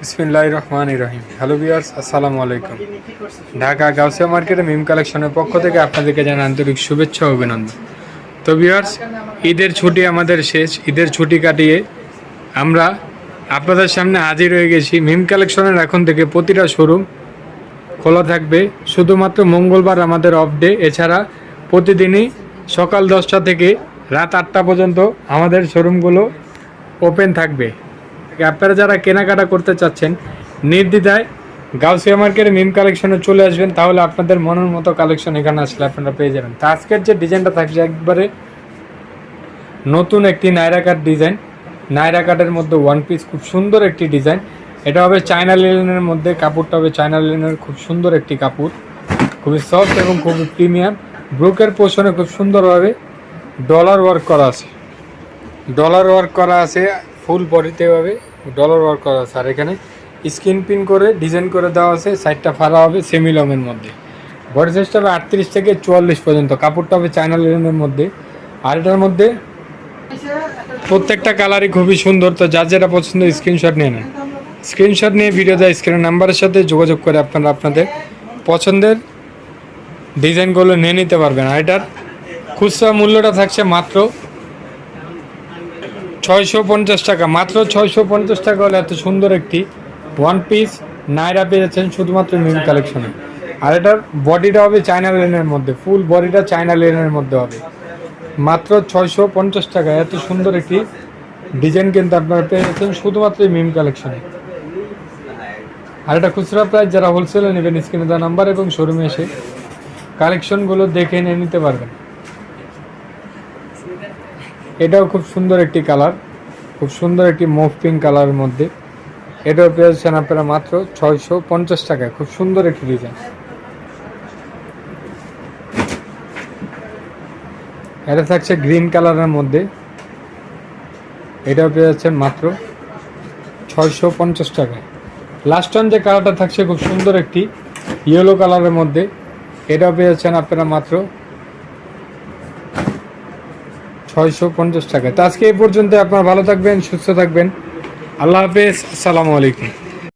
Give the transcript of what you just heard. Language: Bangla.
বিসমিল্লাহ রহমান রহিম হ্যালো বিয়ার্স আসসালামু আলাইকুম। ঢাকা গাউসিয়া মার্কেটে মিম কালেকশনের পক্ষ থেকে আপনাদেরকে আন্তরিক শুভেচ্ছা অভিনন্দন। তো ঈদের ছুটি আমাদের শেষ। ঈদের ছুটি কাটিয়ে আমরা আপনাদের সামনে হাজির হয়ে গেছি। মিম কালেকশনের এখন থেকে প্রতিটা শোরুম খোলা থাকবে। শুধুমাত্র মঙ্গলবার আমাদের অফ ডে এছাড়া প্রতিদিনই সকাল দশটা থেকে রাত আটটা পর্যন্ত আমাদের শোরুমগুলো ওপেন থাকবে। আপনারা যারা কেনাকাটা করতে চাচ্ছেন, নির্দ্বিধায় গাউসিয়া মার্কেটে মিম কালেকশনে চলে আসবেন, তাহলে আপনাদের মনের মতো কালেকশন এখানে আসলে আপনারা পেয়ে যাবেন। তা আজকের যে ডিজাইনটা থাকছে, একবারে নতুন একটি নাইরা কাট ডিজাইন। নাইরা কাটের মধ্যে ওয়ান পিস খুব সুন্দর একটি ডিজাইন। এটা হবে চায়না লিলেনের মধ্যে, কাপড়টা হবে চায়না লিলেনের খুব সুন্দর একটি কাপড়। খুবই সফট এবং খুবই প্রিমিয়াম ব্রোকের পোষণে খুব সুন্দরভাবে ডলার ওয়ার্ক করা আছে। ডলার ওয়ার্ক করা আছে ফুল বডিতে হবে। ডলার ওয়ার্ক করা আছে। আর এখানে স্ক্রিন পিন করে ডিজাইন করে দেওয়া আছে সাইডটা ফাড়া হবে সেমি লংয়ের মধ্যে বডি সাইজটা হবে আটত্রিশ থেকে চুয়াল্লিশ পর্যন্ত, কাপড়টা হবে চায়না লিলেনের মধ্যে। আর এটার মধ্যে প্রত্যেকটা কালারই খুবই সুন্দর, তো যার যেটা পছন্দ স্ক্রিনশট নিয়ে নেন। স্ক্রিনশট নিয়ে ভিডিও দেয় স্ক্রিনের নাম্বারের সাথে যোগাযোগ করে আপনারা আপনাদের পছন্দের ডিজাইনগুলো নিয়ে নিতে পারবেন। আর এটার খুচরা মূল্যটা থাকছে মাত্র ছয়শো পঞ্চাশ টাকা। মাত্র ছয়শো পঞ্চাশ টাকা হলে এত সুন্দর একটি ওয়ান পিস নাইরা পেয়েছেন শুধুমাত্র মিম কালেকশনে আর এটার বডিটা হবে চায়না লেনের মধ্যে ফুল বডিটা চায়না লেনের মধ্যে হবে। মাত্র ছয়শো পঞ্চাশ টাকা, এত সুন্দর একটি ডিজাইন কিন্তু আপনারা পেয়ে যাচ্ছেন শুধুমাত্র মিম কালেকশনে আর এটা খুচরা প্রাইস যারা হোলসেলে নেবেন স্ক্রিনে দেওয়া নাম্বার এবং শোরুমে এসে কালেকশনগুলো দেখে নিয়ে নিতে পারবেন। এটাও খুব সুন্দর একটি কালার, খুব সুন্দর একটি মুভ পিঙ্ক কালারের মধ্যে। এটাও পেয়েছেন আপনারা মাত্র ছয়শো পঞ্চাশ টাকায়, খুব সুন্দর একটি ডিজাইন। এটা থাকছে গ্রিন কালারের মধ্যে। এটাও পেয়ে যাচ্ছেন মাত্র ছয়শো পঞ্চাশ টাকায়। লাস্ট অন যে কালারটা থাকছে খুব সুন্দর একটি ইয়েলো কালারের মধ্যে। এটাও পেয়ে যাচ্ছেন আপনারা মাত্র ছয়শো পঞ্চাশ টাকা। তো আজকে এই পর্যন্ত আপনারা ভালো থাকবেন, সুস্থ থাকবেন। আল্লাহ হাফেজ, আসসালামু আলাইকুম।